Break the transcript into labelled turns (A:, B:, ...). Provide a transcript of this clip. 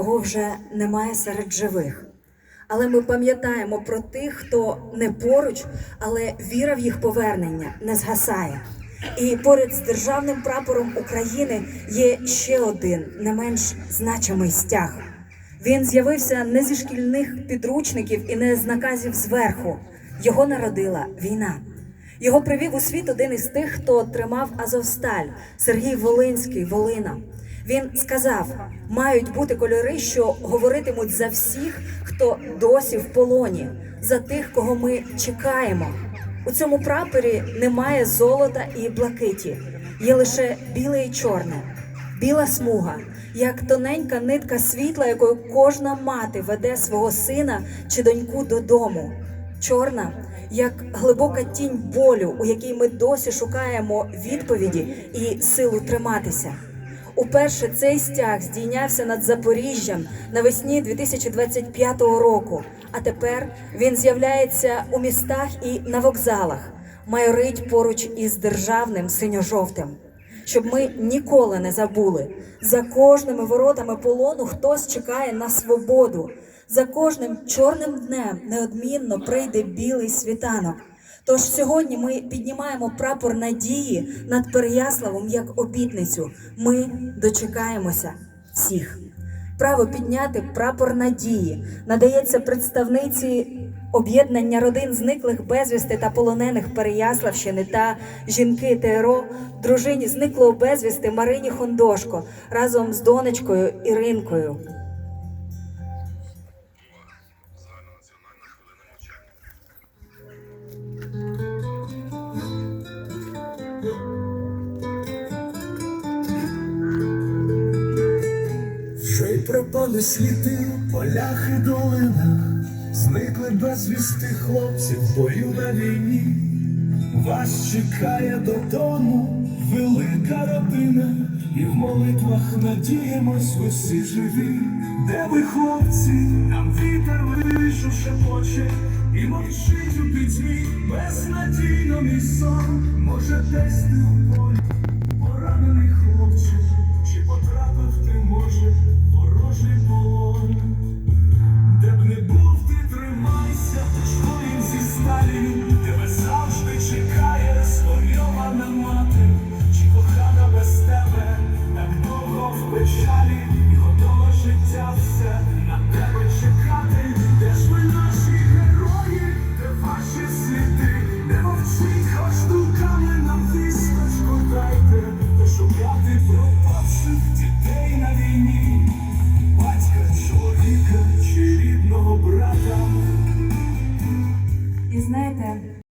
A: кого вже немає серед живих. Але ми пам'ятаємо про тих, хто не поруч, але віра в їх повернення не згасає. І поряд з державним прапором України є ще один не менш значимий стяг. Він з'явився не зі шкільних підручників і не з наказів зверху. Його народила війна. Його привів у світ один із тих, хто тримав Азовсталь Сергій Волинський, Волина. Він сказав: мають бути кольори, що говоритимуть за всіх, хто досі в полоні, за тих, кого ми чекаємо. У цьому прапорі немає золота і блакиті, є лише біле і чорне, біла смуга, як тоненька нитка світла, якою кожна мати веде свого сина чи доньку додому. Чорна, як глибока тінь болю, у якій ми досі шукаємо відповіді і силу триматися. Уперше цей стяг здійнявся над Запоріжжям навесні 2025 року. А тепер він з'являється у містах і на вокзалах, майорить поруч із державним синьо-жовтим. Щоб ми ніколи не забули, за кожними воротами полону хтось чекає на свободу. За кожним чорним днем неодмінно прийде білий світанок. Тож сьогодні ми піднімаємо прапор надії над Переяславом як обітницю. Ми дочекаємося всіх. Право підняти прапор надії надається представниці об'єднання родин зниклих безвісти та полонених Переяславщини та жінки ТРО, дружині зниклого безвісти Марині Хондошко разом з донечкою Іринкою.
B: Пропали сліди в полях і долинах, зникли безвісти хлопці в бою на війні. Вас чекає додому велика родина, і в молитвах надіємось ви всі живі. Де ви, хлопці, нам вітер вишу шепоче, і мовчить у пітьмі безнадійно мій сон, може десь ти в полі. Печалі, і готове життя все на тебе чекати,